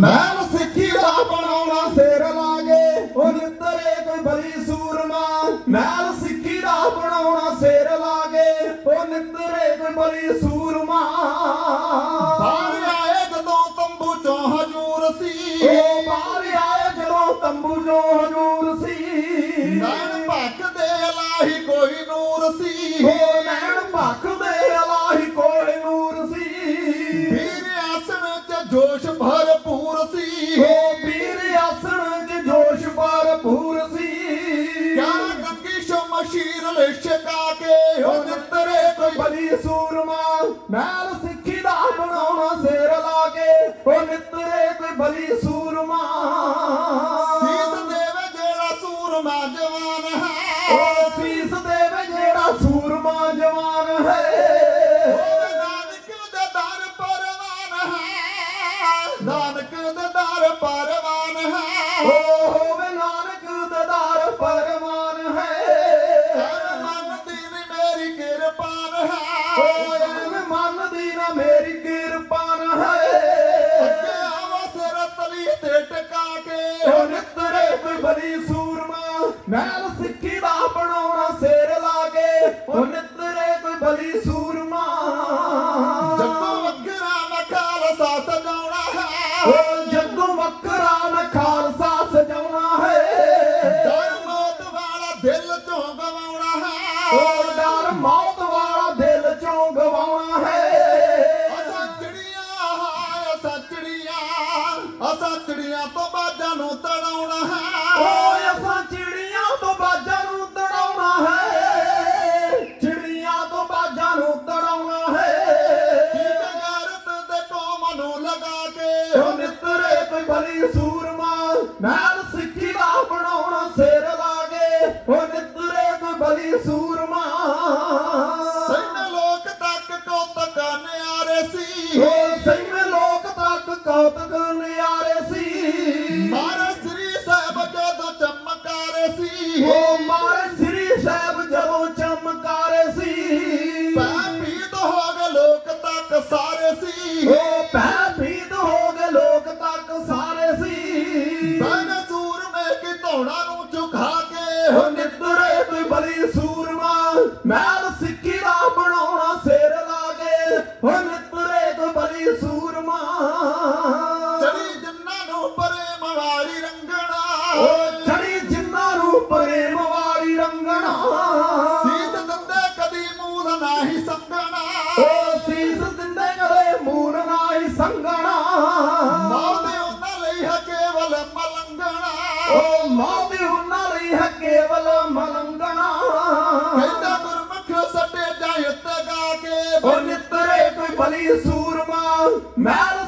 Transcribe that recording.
ਮਹਿਲ ਸਿੱਖੀ ਦਾ ਬਣਾਉਣਾ ਸਿਰ ਲਾਗੇ। ਉਹ ਨਿੱਤਰੇ ਕੋਈ ਬਲੀ ਸੂਰਮਾ। ਮਹਿਲ ਸਿੱਖੀ ਦਾ ਬਣਾਉਣਾ ਸਿਰ ਲਾਗੇ। ਉਹ ਨਿੱਤਰੇ ਕੋਈ ਬਲੀ ਸੂਰਮਾ। ਬਾਹਰ ਆਏ ਜਦੋਂ ਤੰਬੂ ਚੋਂ ਹਜੂਰ ਸੀ। ਉਹ ਬਾਹਰ ਆਏ ਜਦੋਂ ਤੰਬੂ ਜੋ ਹਜੂਰ ਸੀ। ਨੈਣ ਭੱਕਦੇ ਇਲਾਹੀ ਕੋਈ ਨੂਰ ਸੀ। ਉਹ ਨੈਣ ਭੱਖ ਦੇ ਅਲਾਹੀ ਕੋਈ ਨੂਰ ਸੀ। ਵੀਰ ਆਸਣ ਚ ਜੋਸ਼ ਲਿਸ਼ਕਾ ਕੇ ਨਿੱਤਰੇ ਕੋਈ ਬਲੀ ਸੂਰਮਾ ਮਹਿਲ ਸਿੱਖੀ ਦਾ ਬਣਾਉਣਾ ਸਿਰ ਲਾ ਕੇ ਉਹ ਨਿੱਤਰੇ ਕੋਈ ਬਲੀ ਸੂਰਮਾ। ਸੀਸ ਦੇਵੇ ਜਿਹੜਾ ਸੂਰਮਾ ਜਵਾਨ ਹੈ। ਉਹ ਸੀਸ ਦੇਵੇ ਜਿਹੜਾ ਸੂਰਮਾ ਜਵਾਨ ਹੈ। ਨਾਨਕ ਦੇ ਦਰ ਪਰਵਾਨ ਹੈ। ਨਾਨਕ ਦੇ ਦਰ ਪਰਵਾਨ ਕੇ ਉਹ ਕੋਈ ਬਲੀ ਸੂਰਮਾ। ਮਹਿਲ ਸਿੱਖੀ ਦਾ ਬਣਾਉਣਾ ਸਿਰ ਕੇ ਉਹ ਬਲੀ ਸੂਰਮਾ। ਸੈਨ ਲੋਕ ਤੱਕ ਕੌਤਕ ਨਿਆਰੇ ਸੀ। ਉਹ ਸੈਵੇਂ ਲੋਕ ਤੱਕ ਕੌਤਕ ਨਿਆਰੇ ਸੀ। ਮਾਰੇ ਸ੍ਰੀ ਸਾਹਿਬ ਜਦੋਂ ਚਮਕਾਰੇ ਸੀ। ਉਹ ਮਾਰੇ ਸ੍ਰੀ ਸਾਹਿਬ ਜਦੋਂ ਚਮਕਾਰੇ ਸੀ। ਪੈਪੀਤ ਹੋ ਗਏ ਲੋਕ ਤੱਕ ਸੀ ਲਈ ਹੈ ਕੇਵਲ ਮਲੰਗਣਾ। ਕਹਿੰਦਾ ਗੁਰਮੁਖ ਸੱਟੇ ਜਾਂ ਉੱਤੇ ਗਾ ਕੇ ਉਹ ਨਿੱਤਰੇ ਕੋਈ ਬਲੀ ਸੂਰਮਾ। ਮੈਲ